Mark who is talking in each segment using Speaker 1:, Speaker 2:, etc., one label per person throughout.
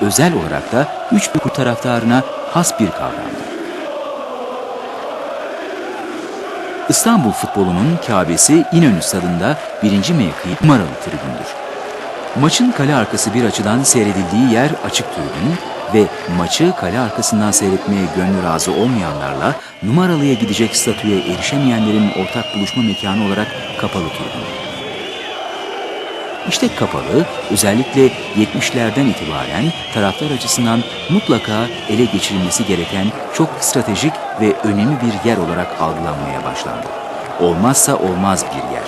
Speaker 1: özel olarak da üç büyük taraftarına has bir kavramdır. İstanbul futbolunun Kabe'si İnönü stadında birinci mevki numaralı tribündür. Maçın kale arkası bir açıdan seyredildiği yer açık tribün ve maçı kale arkasından seyretmeye gönlü razı olmayanlarla numaralıya gidecek statüye erişemeyenlerin ortak buluşma mekanı olarak kapalı tribün. İşte kapalı özellikle 70'lerden itibaren taraftar açısından mutlaka ele geçirilmesi gereken çok stratejik ve önemli bir yer olarak algılanmaya başlandı. Olmazsa olmaz bir yer.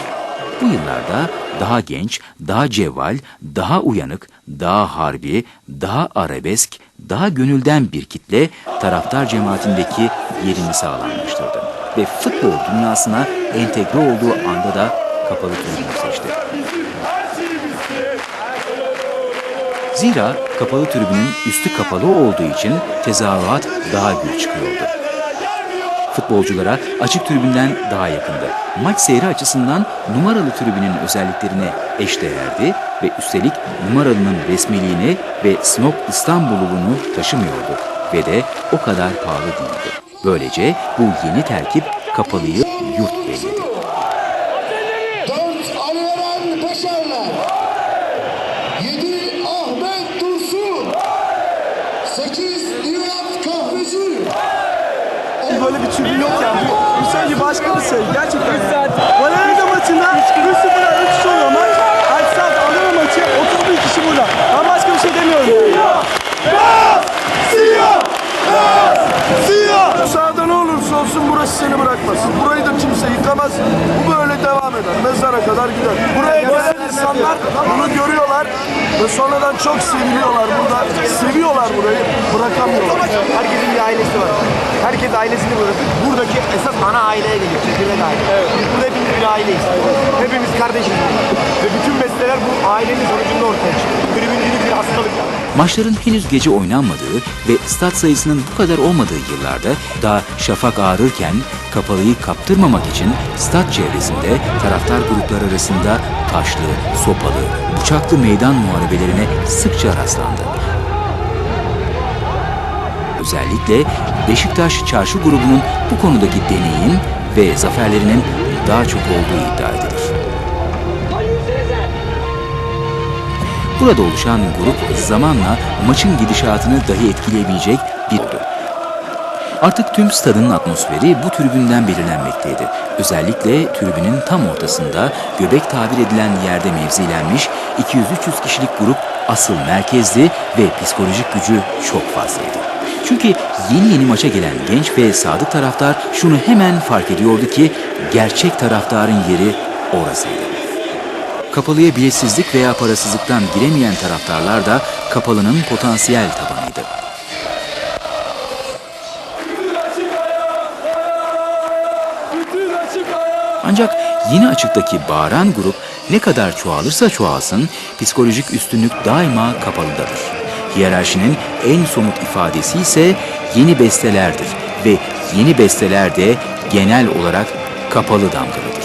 Speaker 1: Bu yıllarda daha genç, daha cevval, daha uyanık, daha harbi, daha arabesk, daha gönülden bir kitle taraftar cemaatindeki yerini sağlamlaştırdı. Ve futbol dünyasına entegre olduğu anda da kapalı tribünü seçti. Zira kapalı tribünün üstü kapalı olduğu için tezahürat daha gür çıkıyordu. Futbolculara açık tribünden daha yakındı. Maç seyri açısından numaralı tribünün özelliklerine eşdeğerdi ve üstelik numaralının resmiliğini ve Snop İstanbul'unu taşımıyordu ve de o kadar pahalı değildi. Böylece bu yeni terkip kapalıyı yurt belledi.
Speaker 2: Böyle bir tribün yok yani. Bu, bu sadece başka bir şey. Gerçekten. 3 saat. Valeriana maçında 3-0'a 3 oluyor maç. Her saat alıyor maçı. 31 kişi burada. Ben başka bir şey demiyorum. Yani.
Speaker 3: Sağda ne olursa olsun burası seni bırakmasın. Burayı da kimse yıkamaz. Bu böyle devam eder. Mezara kadar gider. Buraya gelen insanlar bunu görüyorlar ve sonradan çok seviliyorlar burada. Seviyorlar burayı. Bırakamıyorlar.
Speaker 4: Herkesin bir ailesi var. Herkes ailesini bırakıp buradaki esas ana aileye geliyor. Çekirdek aile. Biz burada hepimiz bir aileyiz. Hepimiz kardeşiz. Ve bütün besteler bu ailenin sonucunda ortaya çıkıyor. Tribüncülük bir hastalık.
Speaker 1: Maçların henüz gece oynanmadığı ve stat sayısının bu kadar olmadığı yıllarda daha şafak ağrırken kapalıyı kaptırmamak için stat çevresinde taraftar grupları arasında taşlı, sopalı, bıçaklı meydan muharebelerine sıkça rastlandı. Özellikle Beşiktaş Çarşı grubunun bu konudaki deneyin ve zaferlerinin daha çok olduğu iddia edilir. Burada oluşan grup zamanla maçın gidişatını dahi etkileyebilecek bir oldu. Artık tüm stadın atmosferi bu tribünden belirlenmekteydi. Özellikle tribünün tam ortasında göbek tabir edilen yerde mevzilenmiş 200-300 kişilik grup asıl merkezdi ve psikolojik gücü çok fazlaydı. Çünkü yeni yeni maça gelen genç ve sadık taraftar şunu hemen fark ediyordu ki gerçek taraftarın yeri orasıydı. Kapalıya biletsizlik veya parasızlıktan giremeyen taraftarlar da kapalının potansiyel tabanıydı. Ancak yeni açıktaki bağıran grup ne kadar çoğalırsa çoğalsın psikolojik üstünlük daima kapalıdadır. Hiyerarşinin en somut ifadesi ise yeni bestelerdir ve yeni besteler de genel olarak kapalı damgalı.